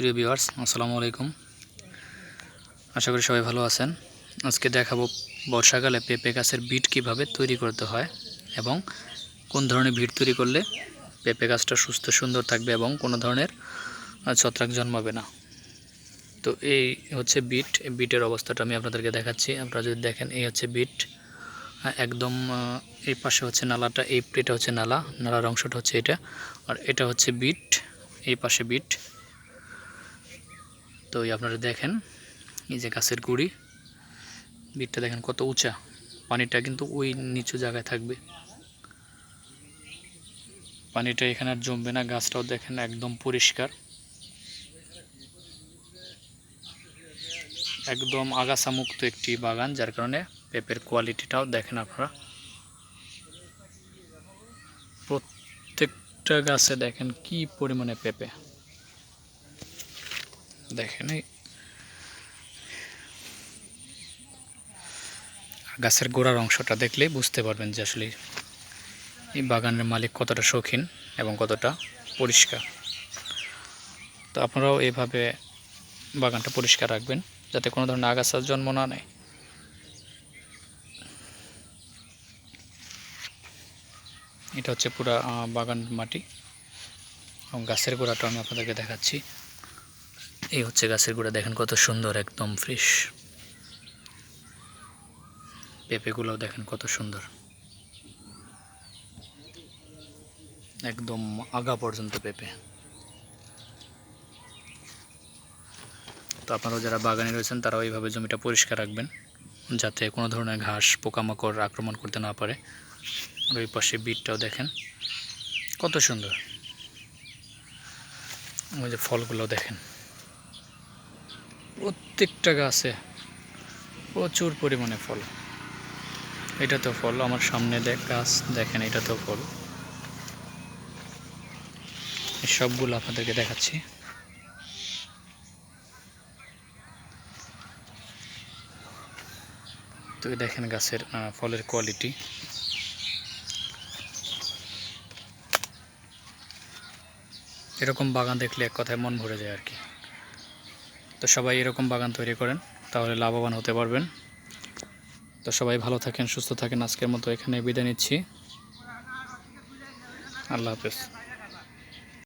প্রিয় ভিউয়ার্স আসসালামু আলাইকুম। আশা করি সবাই ভালো আছেন। আজকে দেখাবো বর্ষাকালে পেঁপে গাছের বিট কীভাবে তৈরি করতে হয় এবং কোন ধরনের ভিট তৈরি করলে পেঁপে গাছটা সুস্থ সুন্দর থাকবে এবং কোনো ধরনের ছত্রাক জন্মাবে না। তো এই হচ্ছে বিট। বিটের অবস্থাটা আমি আপনাদেরকে দেখাচ্ছি। আপনারা যদি দেখেন এই হচ্ছে বিট। আহ, একদম এই পাশে হচ্ছে নালাটা এই এটা হচ্ছে নালা। নালার অংশটা হচ্ছে এটা। আর এটা হচ্ছে বিট। এই পাশে বিট। তো আপনারা দেখেন, এই যে গাছের গুড়ি বিটটা দেখেন কত উঁচা। পানিটা কিন্তু ওই নিচু জায়গায় থাকবে। পানিটা এখানে আর জমবে না, গাছটাও দেখেন একদম পরিষ্কার। একদম আগাছা মুক্ত একটি বাগান, যার কারণে পেঁপের কোয়ালিটিটাও দেখেন আপনারা। প্রত্যেকটা গাছে দেখেন কি পরিমাণে পেঁপে। দেখেন। গাছের গোড়ার অংশটা দেখলেই বুঝতে পারবেন যে আসলে এই বাগানের মালিক কতটা শৌখিন এবং কতটা পরিষ্কার। তো আপনারাও এইভাবে বাগানটা পরিষ্কার রাখবেন যাতে কোনো ধরনের আগাছার জন্ম না নেয়। এটা হচ্ছে পুরা বাগান মাটি। এবং গাছের গোড়াটা আমি আপনাদেরকে দেখাচ্ছি। এই হচ্ছে গাছের গোড়া, দেখেন কত সুন্দর, একদম ফ্রেশ পেঁপেগুলোও দেখেন কত সুন্দর। একদম আগা পর্যন্ত পেঁপে। তো আপনারাও যারা বাগানে রয়েছেন, তারাও এইভাবে জমিটা পরিষ্কার রাখবেন, যাতে কোনো ধরনের ঘাস, পোকামাকড় আক্রমণ করতে না পারে। আর ওই পাশে বিটটাও দেখেন কত সুন্দর। ওই যে ফলগুলো দেখেন। প্রত্যেকটা গাছে প্রচুর পরিমাণে ফল। এটা তো ফল, আমার সামনে দেখ, গাছ দেখেন, এটা তো ফল। সবগুলো আপনাদেরকে দেখাচ্ছি। তো দেখেন গাছের ফলের কোয়ালিটি এরকম বাগান দেখলে এক কথায় মন ভরে যায় আর কি। তো সবাই এরকম বাগান তৈরি করেন, তাহলে লাভবান হতে পারবেন। তো সবাই ভালো থাকেন, সুস্থ থাকেন, আজকের মতো এখানে বিদায় নিচ্ছি। আল্লাহ হাফেজ।